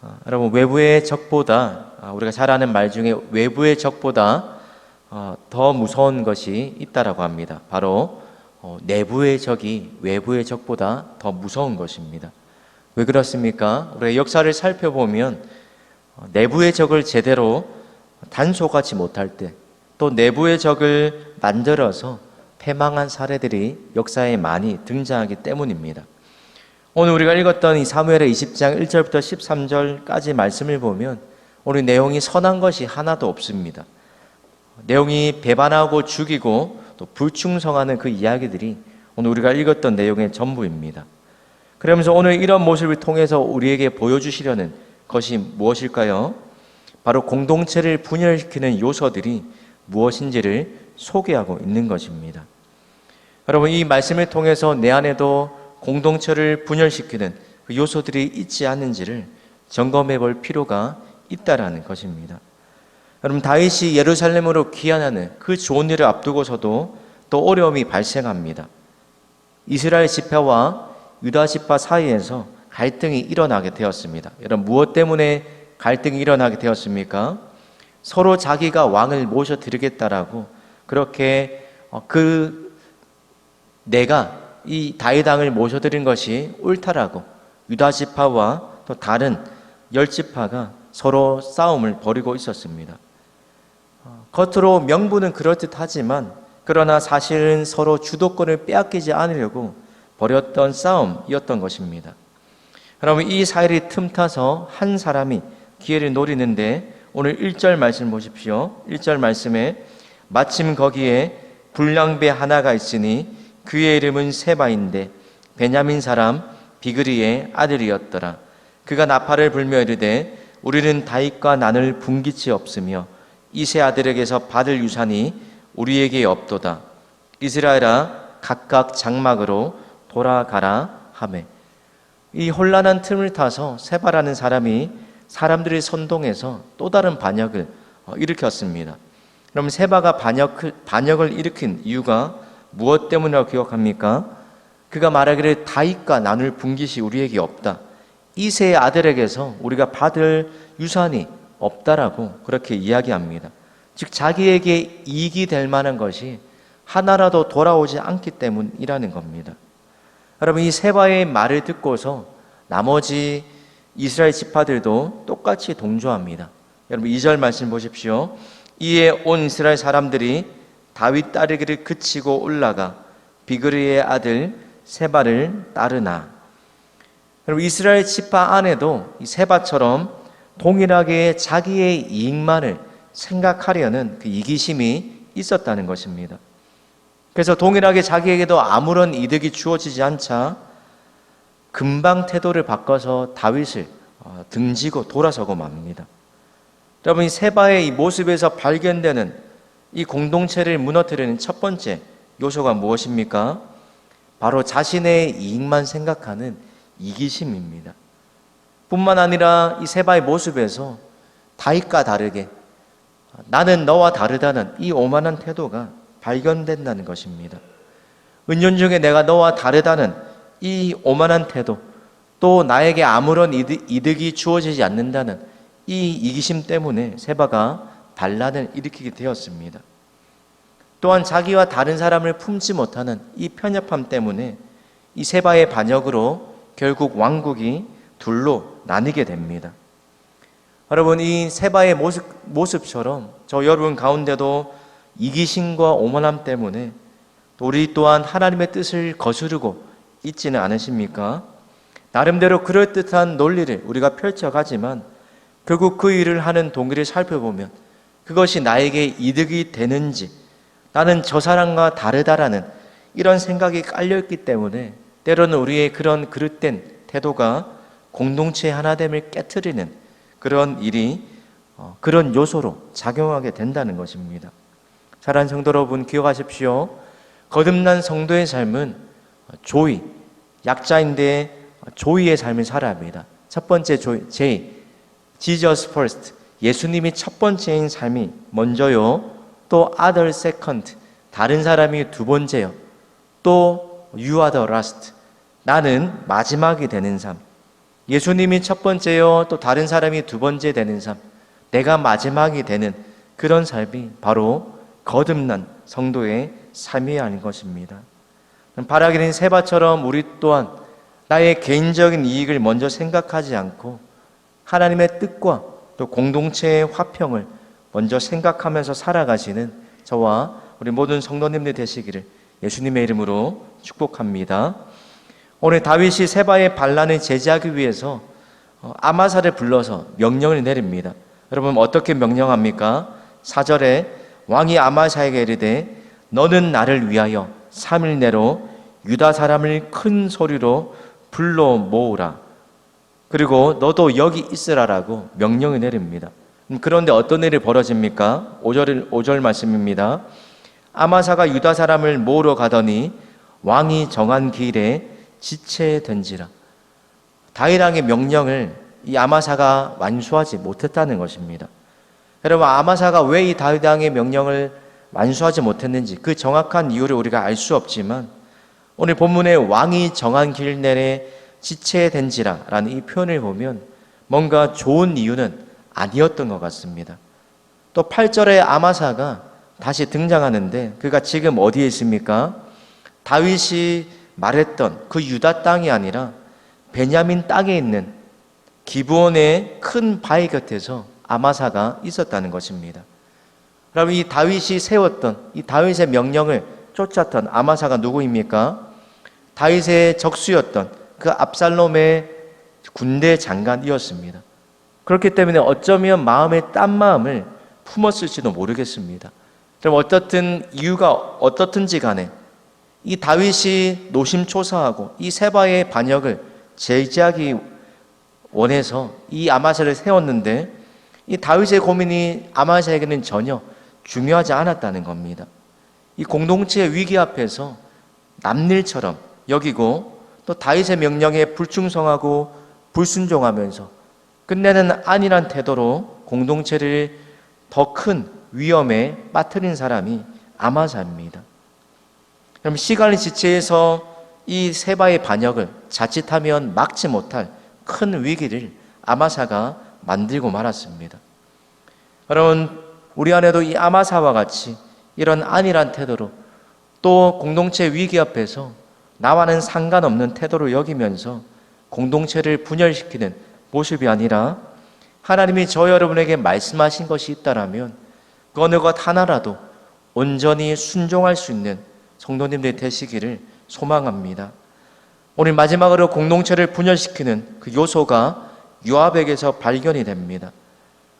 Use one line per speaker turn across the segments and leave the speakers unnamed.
아, 여러분 외부의 적보다 아, 우리가 잘 아는 말 중에 외부의 적보다 어, 더 무서운 것이 있다라고 합니다. 바로 어, 내부의 적이 외부의 적보다 더 무서운 것입니다. 왜 그렇습니까? 우리가 역사를 살펴보면 어, 내부의 적을 제대로 단속하지 못할 때 또 내부의 적을 만들어서 패망한 사례들이 역사에 많이 등장하기 때문입니다. 오늘 우리가 읽었던 이 사무엘의 20장 1절부터 13절까지 말씀을 보면 오늘 내용이 선한 것이 하나도 없습니다. 내용이 배반하고 죽이고 또 불충성하는 그 이야기들이 오늘 우리가 읽었던 내용의 전부입니다. 그러면서 오늘 이런 모습을 통해서 우리에게 보여주시려는 것이 무엇일까요? 바로 공동체를 분열시키는 요소들이 무엇인지를 소개하고 있는 것입니다. 여러분, 이 말씀을 통해서 내 안에도 공동체를 분열시키는 그 요소들이 있지 않는지를 점검해 볼 필요가 있다라는 것입니다. 여러분 다윗이 예루살렘으로 귀환하는 그 좋은 일을 앞두고서도 또 어려움이 발생합니다. 이스라엘 지파와 유다 지파 사이에서 갈등이 일어나게 되었습니다. 여러분 무엇 때문에 갈등이 일어나게 되었습니까? 서로 자기가 왕을 모셔 드리겠다라고 그렇게 어, 그 내가 이 다윗왕을 모셔드린 것이 옳다라고 유다 지파와 또 다른 열 지파가 서로 싸움을 벌이고 있었습니다. 어, 겉으로 명분은 그럴듯하지만 그러나 사실은 서로 주도권을 빼앗기지 않으려고 벌였던 싸움이었던 것입니다. 여러분 이 사이를 틈타서 한 사람이 기회를 노리는데 오늘 1절 말씀 보십시오. 1절 말씀에 마침 거기에 불량배 하나가 있으니 그의 이름은 세바인데 베냐민 사람 비그리의 아들이었더라. 그가 나팔을 불며 이르되 우리는 다윗과 난을 분기치 없으며 이세 아들에게서 받을 유산이 우리에게 없도다. 이스라엘아 각각 장막으로 돌아가라 하매 이 혼란한 틈을 타서 세바라는 사람이 사람들이 선동해서 또 다른 반역을 어, 일으켰습니다. 그럼 세바가 반역, 반역을 일으킨 이유가 무엇 때문이라고 기억합니까? 그가 말하기를 다윗과 나눌 분깃이 우리에게 없다. 이세의 아들에게서 우리가 받을 유산이 없다라고 그렇게 이야기합니다. 즉 자기에게 이익이 될 만한 것이 하나라도 돌아오지 않기 때문이라는 겁니다. 여러분 이 세바의 말을 듣고서 나머지 이스라엘 지파들도 똑같이 동조합니다. 여러분 2절 말씀 보십시오. 이에 온 이스라엘 사람들이 다윗 따르기를 그치고 올라가 비그리의 아들 세바를 따르나. 여러분 이스라엘 지파 안에도 이 세바처럼 동일하게 자기의 이익만을 생각하려는 그 이기심이 있었다는 것입니다. 그래서 동일하게 자기에게도 아무런 이득이 주어지지 않자 금방 태도를 바꿔서 다윗을 어, 등지고 돌아서고 맙니다. 여러분 이 세바의 이 모습에서 발견되는 이 공동체를 무너뜨리는 첫 번째 요소가 무엇입니까? 바로 자신의 이익만 생각하는 이기심입니다. 뿐만 아니라 이 세바의 모습에서 다윗과 다르게 나는 너와 다르다는 이 오만한 태도가 발견된다는 것입니다. 은연중에 내가 너와 다르다는 이 오만한 태도, 또 나에게 아무런 이득, 이 주어지지 않는다는 이 이기심 때문에 세바가 반란을 일으키게 되었습니다. 또한 자기와 다른 사람을 품지 못하는 이 편협함 때문에 이 세바의 반역으로 결국 왕국이 둘로 나뉘게 됩니다. 여러분 이 세바의 모습, 모습처럼 저 여러분 가운데도 이기심과 오만함 때문에 우리 또한 하나님의 뜻을 거스르고 있지는 않으십니까? 나름대로 그럴듯한 논리를 우리가 펼쳐가지만 결국 그 일을 하는 동기를 살펴보면 그것이 나에게 이득이 되는지 나는 저 사람과 다르다라는 이런 생각이 깔려있기 때문에 때로는 우리의 그런 그릇된 태도가 공동체의 하나됨을 깨뜨리는 그런 일이 어, 그런 요소로 작용하게 된다는 것입니다. 사랑하는 성도 여러분 기억하십시오. 거듭난 성도의 삶은 조의, 약자인데 조의의 삶을 살아야 합니다. 첫 번째 조의, J, Jesus first. 예수님이 첫 번째인 삶이 먼저요. 또 other second. 다른 사람이 두 번째요. 또 you are the last. 나는 마지막이 되는 삶. 예수님이 첫 번째요, 또 다른 사람이 두 번째 되는 삶, 내가 마지막이 되는 그런 삶이 바로 거듭난 성도의 삶이 아닌 것입니다. 바라기는 세바처럼 우리 또한 나의 개인적인 이익을 먼저 생각하지 않고 하나님의 뜻과 또 공동체의 화평을 먼저 생각하면서 살아가시는 저와 우리 모든 성도님들 되시기를 예수님의 이름으로 축복합니다. 오늘 다윗이 세바의 반란을 제지하기 위해서 어, 아마사를 불러서 명령을 내립니다. 여러분 어떻게 명령합니까? 4절에 왕이 아마사에게 이르되 너는 나를 위하여 3일 내로 유다 사람을 큰 소리로 불러 모으라. 그리고 너도 여기 있으라라고 명령을 내립니다. 음, 그런데 어떤 일이 벌어집니까? 5절, 5절 말씀입니다. 아마사가 유다 사람을 모으러 가더니 왕이 정한 길에 지체된지라. 다윗왕의 명령을 이 아마사가 완수하지 못했다는 것입니다. 여러분 아마사가 왜 이 다윗왕의 명령을 완수하지 못했는지 그 정확한 이유를 우리가 알 수 없지만 오늘 본문에 왕이 정한 길 내에 지체된지라 라는 이 표현을 보면 뭔가 좋은 이유는 아니었던 것 같습니다. 또 8절에 아마사가 다시 등장하는데 그가 지금 어디에 있습니까? 다윗이 말했던 그 유다 땅이 아니라 베냐민 땅에 있는 기브온의 큰 바위 곁에서 아마사가 있었다는 것입니다. 여러분 이 다윗이 세웠던 이 다윗의 명령을 쫓았던 아마사가 누구입니까? 다윗의 적수였던 그 압살롬의 군대 장관이었습니다. 그렇기 때문에 어쩌면 마음의 딴 마음을 품었을지도 모르겠습니다. 그럼 어떻든 이유가 어떻든지 간에 이 다윗이 노심초사하고 이 세바의 반역을 제지하기 원해서 이 아마사를 세웠는데 이 다윗의 고민이 아마사에게는 전혀 중요하지 않았다는 겁니다. 이 공동체의 위기 앞에서 남일처럼 여기고 또 다윗의 명령에 불충성하고 불순종하면서 끝내는 안일한 태도로 공동체를 더 큰 위험에 빠뜨린 사람이 아마사입니다. 그럼 시간의 지체에서 이 세바의 반역을 자칫하면 막지 못할 큰 위기를 아마사가 만들고 말았습니다. 여러분, 우리 안에도 이 아마사와 같이 이런 안일한 태도로 또 공동체 위기 앞에서 나와는 상관없는 태도를 여기면서 공동체를 분열시키는 모습이 아니라 하나님이 저 여러분에게 말씀하신 것이 있다라면 그 어느 것 하나라도 온전히 순종할 수 있는 성도님들 되시기를 소망합니다. 오늘 마지막으로 공동체를 분열시키는 그 요소가 유압에게서 발견이 됩니다.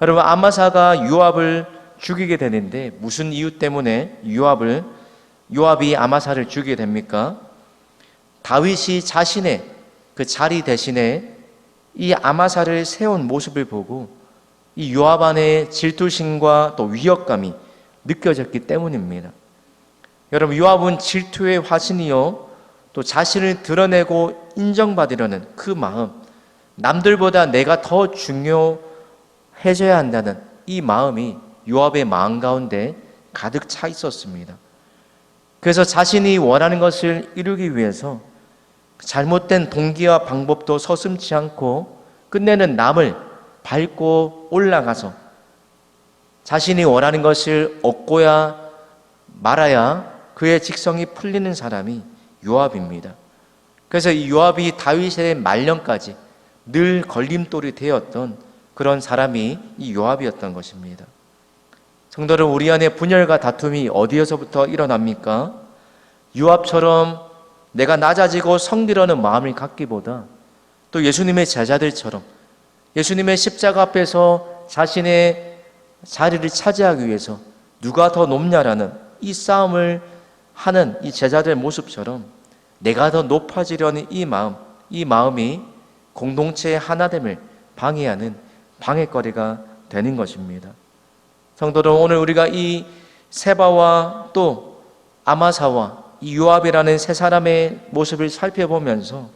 여러분 아마사가 유압을 죽이게 되는데 무슨 이유 때문에 유압을 요압이 아마사를 죽이게 됩니까? 다윗이 자신의 그 자리 대신에 이 아마사를 세운 모습을 보고 이 요압 안에 질투심과 또 위협감이 느껴졌기 때문입니다. 여러분 요압은 질투의 화신이요 또 자신을 드러내고 인정받으려는 그 마음 남들보다 내가 더 중요해져야 한다는 이 마음이 요압의 마음 가운데 가득 차 있었습니다. 그래서 자신이 원하는 것을 이루기 위해서 잘못된 동기와 방법도 서슴지 않고 끝내는 남을 밟고 올라가서 자신이 원하는 것을 얻고야 말아야 그의 직성이 풀리는 사람이 요압입니다. 그래서 이 요압이 다윗의 말년까지 늘 걸림돌이 되었던 그런 사람이 이 요압이었던 것입니다. 성도는 우리 안에 분열과 다툼이 어디에서부터 일어납니까? 요압처럼 내가 낮아지고 성기라는 마음을 갖기보다 또 예수님의 제자들처럼 예수님의 십자가 앞에서 자신의 자리를 차지하기 위해서 누가 더 높냐라는 이 싸움을 하는 이 제자들의 모습처럼 내가 더 높아지려는 이 마음, 이 마음이 공동체의 하나됨을 방해하는 방해거리가 되는 것입니다. 성도들 오늘 우리가 이 세바와 또 아마사와 이 요압이라는 세 사람의 모습을 살펴보면서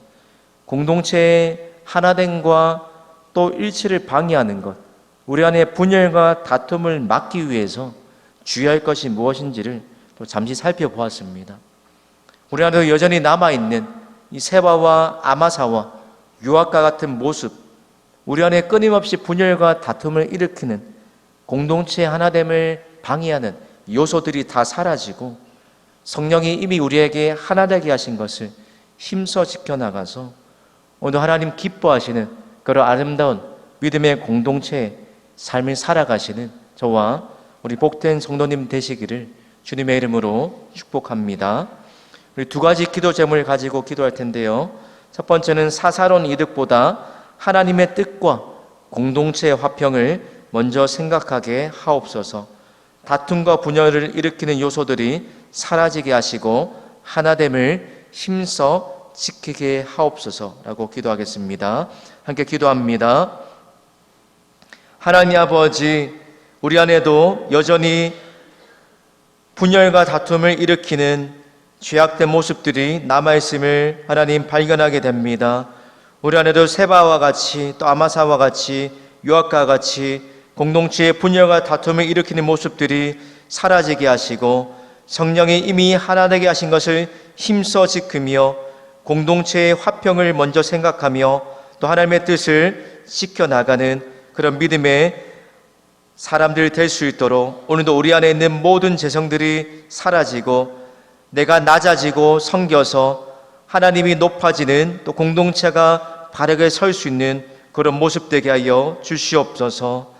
공동체의 하나됨과 또 일치를 방해하는 것, 우리 안에 분열과 다툼을 막기 위해서 주의할 것이 무엇인지를 또 잠시 살펴보았습니다. 우리 안에 여전히 남아 있는 이 세바와 아마사와 유학과 같은 모습, 우리 안에 끊임없이 분열과 다툼을 일으키는 공동체 하나됨을 방해하는 요소들이 다 사라지고 성령이 이미 우리에게 하나 되게 하신 것을 힘써 지켜나가서 오늘 하나님 기뻐하시는 그런 아름다운 믿음의 공동체의 삶을 살아가시는 저와 우리 복된 성도님 되시기를 주님의 이름으로 축복합니다. 우리 두 가지 기도 제목을 가지고 기도할 텐데요. 첫 번째는 사사로운 이득보다 하나님의 뜻과 공동체의 화평을 먼저 생각하게 하옵소서. 다툼과 분열을 일으키는 요소들이 사라지게 하시고 하나됨을 힘써 지키게 하옵소서라고 기도하겠습니다. 함께 기도합니다. 하나님 아버지, 우리 안에도 여전히 분열과 다툼을 일으키는 죄악된 모습들이 남아있음을 하나님 발견하게 됩니다. 우리 안에도 세바와 같이 또 아마사와 같이 요압과 같이 공동체의 분열과 다툼을 일으키는 모습들이 사라지게 하시고 성령이 이미 하나 되게 하신 것을 힘써 지키며 공동체의 화평을 먼저 생각하며 또 하나님의 뜻을 지켜나가는 그런 믿음의 사람들 될 수 있도록 오늘도 우리 안에 있는 모든 재성들이 사라지고 내가 낮아지고 성겨서 하나님이 높아지는 또 공동체가 바르게 설 수 있는 그런 모습 되게 하여 주시옵소서